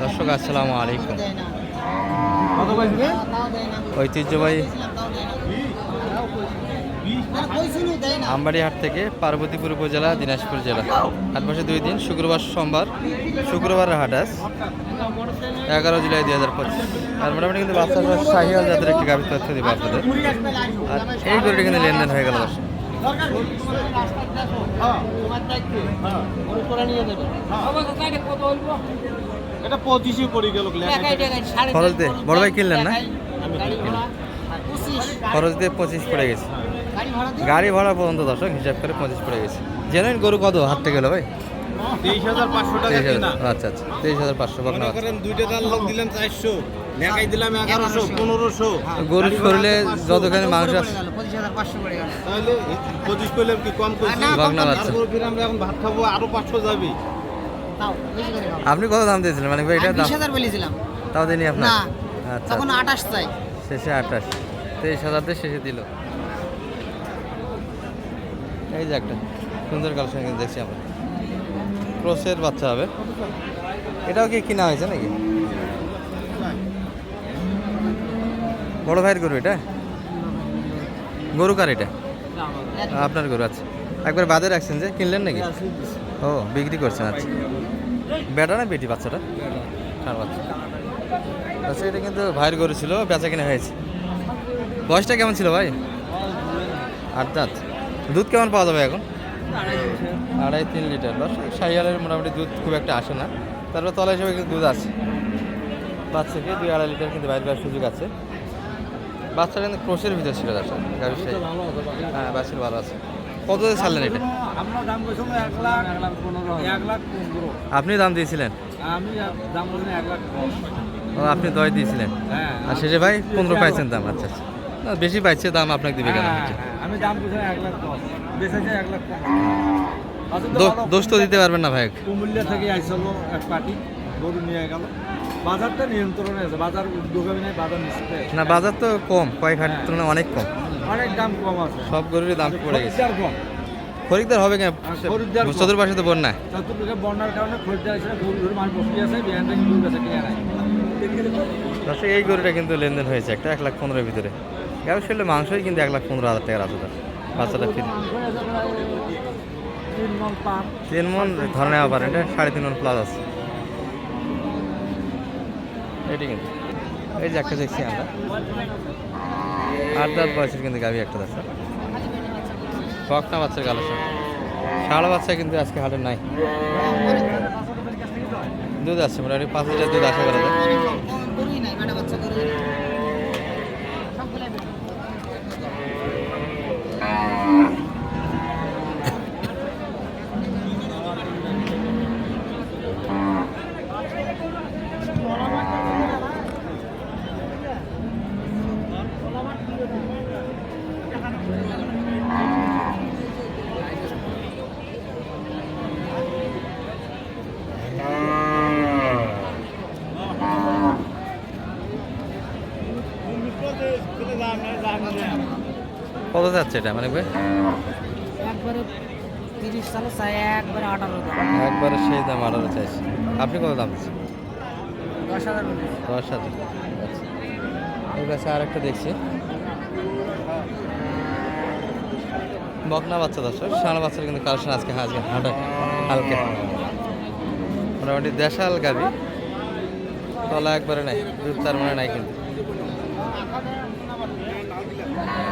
দর্শক, আসসালামু আলাইকুম। ঐতিহ্যবাহী আমবাড়ি হাট থেকে পার্বতীপুর উপজেলা, দিনাজপুর জেলা। হাট বসে দুই দিন, শুক্রবার, সোমবার। শুক্রবারের হাট আজ, এগারো জুলাই দুই হাজার পঁচিশ। আর মোটামুটি কিন্তু বাচ্চা শাহিয়াল জাতের একটি গাভীর তথ্য দিব আপনাদের। আর এই গরুটি কিন্তু লেনদেন হয়ে গেল। দর্শক এটা পঁচিশে পড়ে গেল খরচ দিয়ে। বড় ভাই কিনলেন না? খরচ দিয়ে পঁচিশ পড়ে গেছে। গাড়ি ভাড়া পর্যন্ত দর্শক হিসাব করে পঁচিশ পড়ে গেছে। জেনুইন গরু কত? হাটতে গেল ভাই? তেইশ হাজার পাঁচশো টাকা আচ্ছা আচ্ছা তেইশ হাজার পাঁচশো করেন দুইটা দাল লোক দিলাম চারশো। লেখাই দিলাম এগারোশো পনেরোশো। গরুর শরীরে যতখানি মাংস আছে তাহলে পঁচিশ কি কম করছি? আমরা এখন ভাত খাব আরও পাঁচশো যাবে। আপনি কত দাম দিয়েছিলেন? মানে ভাই এটা দাম। হাজার বলেছিলাম। তাও দিনই আপনার না আচ্ছা। তখন আঠাশ চাই। শেষে আঠাশ। তেইশ হাজার দিয়ে শেষে দিল। এই যে একটা সুন্দর কালেকশন কিন্তু দেখছি আমরা। ক্রসের বাচ্চা হবে। এটাও কি কিনা হয়েছে নাকি? বড় ভাইয়ের গরু এটা? গরু কার এটা? আপনার গরু আচ্ছা। একবার বাদে রাখছেন যে কিনলেন নাকি? ও বিক্রি করছেন আচ্ছা। বেটা না বেটি বাচ্চাটা? ষাঁড় বাচ্চা। আচ্ছা এটা কিন্তু ভাইয়ের গরু ছিল, বেচা কিনা হয়েছে। বয়সটা কেমন ছিল ভাই? আট দাঁত। দুধ কেমন পাওয়া যাবে এখন? আড়াই তিন লিটার। বা সাইয়ালের মোটামুটি দুধ খুব একটা আসে না। তারপর তলা হিসেবে কিন্তু দুধ আছে। বাচ্চাকে দুই আড়াই লিটার কিন্তু বাইরে করার সুযোগ আছে। বাচ্চাটা কিন্তু ক্রোশের ভিতর ছিল সাই হ্যাঁ বাচ্চার ভালো আছে। কত ছাড়লেন এটা? আমরা দাম বলছিলাম এক লাখ এক লাখ পনেরো। এক লাখ পনেরো আপনি দাম দিয়েছিলেন? আমি দাম বলছিলাম এক লাখ আপনি দশ দিয়েছিলেন? হ্যাঁ। আর শেষে ভাই পনেরো পাইছেন দাম আচ্ছা আচ্ছা। না বেশি পাইছে দাম আপনাকে দিবে কেন? হ্যাঁ, হ্যাঁ, আমি দাম বলছিলাম এক লাখ দশ। বেঁচেছে এক লাখ দো- দোষ তো দিতে পারবেন না ভাই। কুমিল্লা থেকে আইসলো এক পার্টি গরু নিয়ে গেল। বাজারটা নিয়ন্ত্রণে আছে বাজার দোকানে নাই বাজার না বাজার তো কম কয়েক হাটের তুলনায় অনেক কম। অনেক দাম কম আছে। সব গরুরই দাম পড়ে গেছে। খরিদ্দার কম। খরিদ্দার হবে কেন? খরিদ্দার কম। চতুর্পাশে তো বন্যা। চতুর্দিকে বন্যার কারণে খরিদ্দার এসে গরু মানুষ বসে আছে বিহান থেকে গরু কাছে দর্শক এই গরুটা কিন্তু লেনদেন হয়েছে একটা এক লাখ পনেরোর ভিতরে। গাড়ি শুনলে মাংসই কিন্তু এক লাখ পনেরো হাজার টাকার আছে তার বাচ্চাটা ফিরে তিন মন তিন মন ধরে নেওয়া পারেন এটা সাড়ে তিন মন প্লাস আছে। এটি কিন্তু এই যে একটা দেখছি আমরা। আট দশ বয়সের কিন্তু গাভি একটা দর্শক বকনা বাচ্চার কালেকশন সারা বাচ্চা কিন্তু আজকে হাটে নাই। দুধ আছে মোটামুটি, পাঁচ লিটার দুধ আশা করা যায়। কত যাচ্ছে এটা মানে ভাই? একবারে তিরিশ সালে চাই একবারে আঠারো একবারে সেই দাম আঠারো চাইছি। আপনি কত দাম দিচ্ছেন? দশ হাজার দশ হাজার। আচ্ছা। এই আর একটা দেখছি। বকনা বাচ্চা দর্শক ষাঁড় বাচ্চার কিন্তু কালেকশন আজকে আজকে হাঁটা হালকা। মোটামুটি দেশাল গাবি। তলা একবারে নাই দুধ তার মানে নাই কিন্তু।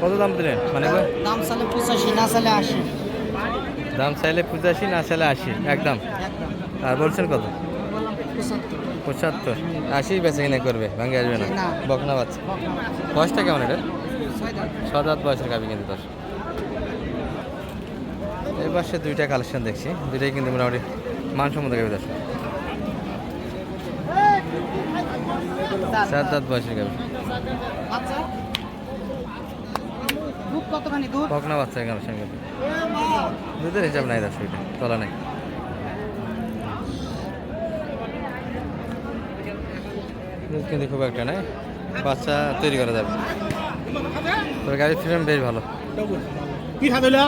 কত দাম দিলেন মানে ভাই দাম চালে পঁচাশি না চালে আশি দাম চাইলে পঁচাশি না চাইলে আশি একদম একদম আর বলছেন কত? পঁচাত্তর। আশি বেঁচে কিনে করবে ভাঙে আসবে না। বকনা বাচ্চা। বয়সটা কেমন এটা সাত আট বয়সের গাবি কিন্তু দশ এবার সে দুইটা কালেকশন দেখছি। দুইটাই কিন্তু মোটামুটি মানসম্মত গাবি দশ সাত আট বয়সের গাবি দুধ বকনা বাচ্চা কালেকশন কিন্তু দুধের হিসাব নাই দশ তলা নাই। কিন্তু খুব একটা নাই। বাচ্চা তৈরি করা যাবে। তবে গাড়ির ফ্রেম বেশ ভালো। কি খাবে না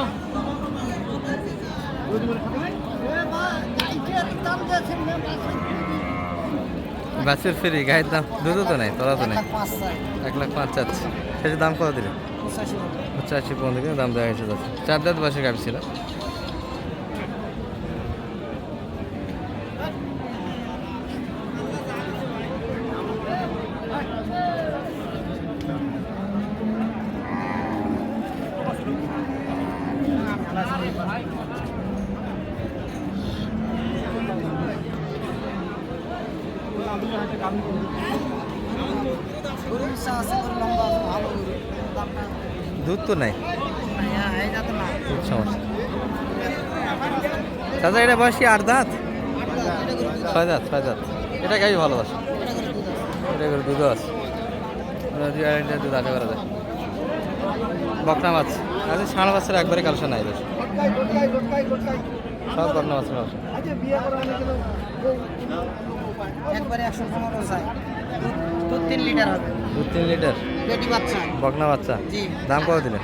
ফ্রি গায়ের দাম দুধও তো নেই তলা তো নেই। এক লাখ পাঁচ চাচ্ছে। সেটা দাম কত দিলে? পঁচাশি পর্যন্ত। দাম দেওয়া হয়েছে চার দাঁত বয়সে গাড়ি ছিল গরু ইচ্ছা আছে গরু লম্বা আছে, ভালো গরু দামটা দুধ তো নাই? চাচা, এটা বয়স কি আট দাঁত? ছয় দাঁত ছয় দাঁত। এটা গাড়ি ভালো আছে এটা গরু দুধ আছে। করে দুধ আশা করা যায়। বকনা মাছ। আচ্ছা ষাঁড় বাচ্চার একবারে কালসা নাই দোষ সব বকনা মাছের কালসা একবারে একশো পনেরো চাই। দুধ তিন লিটার হবে। তিন লিটার? বাচ্চা। বকনা বাচ্চা? জি। দাম কত দিলেন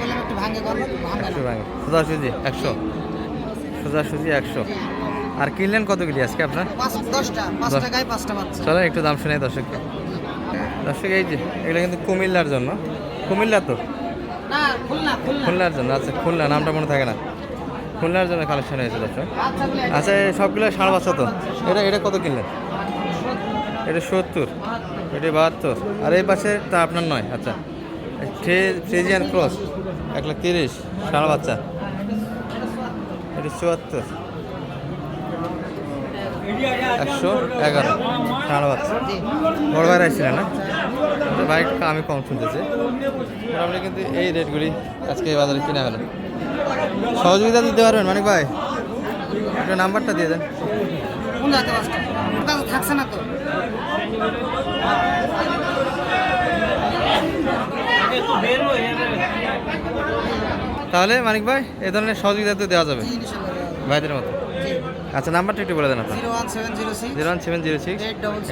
বললাম একটু ভাঙে করব ভাঙে একশো না ভাঙে। সোজা সুজি একশো? সোজা সুজি একশো আর কিনলেন কতগুলি আজকে আপনার? দশটা। পাঁচটা গায়ে পাঁচটা বাচ্চা। চলেন একটু দাম শুনে দর্শককে। দর্শক এই যে এগুলো কিন্তু কুমিল্লার জন্য। কুমিল্লা তো? না খুলনা খুলনা। খুলনার জন্য আচ্ছা খুলনা নামটা মনে থাকে না। খুলনার জন্য কালেকশন হয়েছে দর্শক আচ্ছা সবগুলো ষাঁড় বাচ্চা তো। এটা এটা কত কিনলেন? এটা সত্তর, এটা বাহাত্তর। আর এই পাশে তা আপনার নয় আচ্ছা। ফ্রিজিয়ান ক্রস, এক লাখ তিরিশ ষাঁড় বাচ্চা এটা চুয়াত্তর। একশো এগারো ষাঁড় বাচ্চা বড় ভাইরা ছিলেন না? বাইকটা আমি কম শুনতেছি। আপনি কিন্তু এই রেটগুলি আজকে এই বাজারে কিনা সহযোগিতা দিতে পারবেন মানিক ভাই? একটু নাম্বারটা দিয়ে দেন। কোন থাকছে না তো? তাহলে মানিক ভাই এই ধরনের সহযোগিতা তো দেওয়া যাবে ভাইদের মতো। আচ্ছা নাম্বারটা একটু বলে দেন আপনার। Zero one seven zero six zero one seven zero six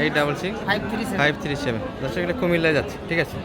eight double six five three seven. Five three seven. দর্শক এটা কুমিল্লায় যাচ্ছে ঠিক আছে?